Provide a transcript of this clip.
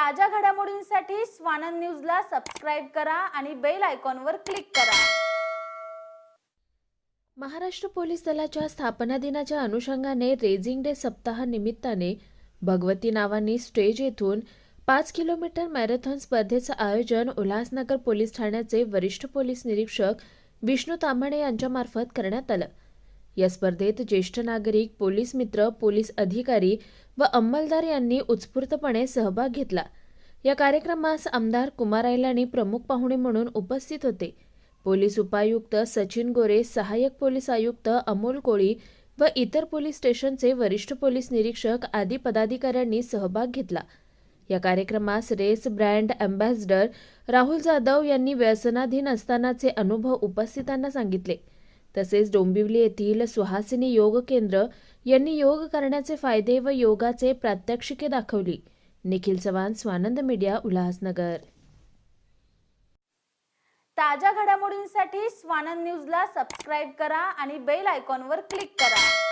ताज्या घडामोडींसाठी स्वानंद न्यूजला सबस्क्राईब करा आणि बेल आयकॉनवर क्लिक करा. महाराष्ट्र पोलीस दलाच्या स्थापना दिनाच्या अनुषंगाने रेझिंग डे सप्ताह निमित्ताने भगवती नावानी स्टेज येथून पाच किलोमीटर मॅरेथॉन स्पर्धेचं आयोजन उल्हासनगर पोलीस ठाण्याचे वरिष्ठ पोलीस निरीक्षक विष्णू तांबणे यांच्यामार्फत करण्यात आलं. या स्पर्धेत ज्येष्ठ नागरिक पोलीस मित्र पोलीस अधिकारी व अंमलदार यांनी उत्स्फूर्तपणे सहभाग घेतला. या कार्यक्रमास आमदार कुमार ऐलानी प्रमुख पाहुणे म्हणून उपस्थित होते. पोलीस उपायुक्त सचिन गोरे सहाय्यक पोलीस आयुक्त अमोल कोळी व इतर पोलीस स्टेशनचे वरिष्ठ पोलीस निरीक्षक आदी पदाधिकाऱ्यांनी सहभाग घेतला. या कार्यक्रमास race brand ambassador Rahul Jadhav यांनी व्यसनाधीन असतानाचे अनुभव उपस्थितांना सांगितले. तसेच डोंबिवली येथील सुहासिनी योग केंद्र यांनी योग करण्याचे फायदे व योगाचे प्रात्यक्षिके दाखवली. निखिल चव्हाण स्वानंद मीडिया उल्हासनगर. ताज्या घडामोडींसाठी स्वानंद न्यूजला सबस्क्राईब करा आणि बेल आयकॉनवर क्लिक करा.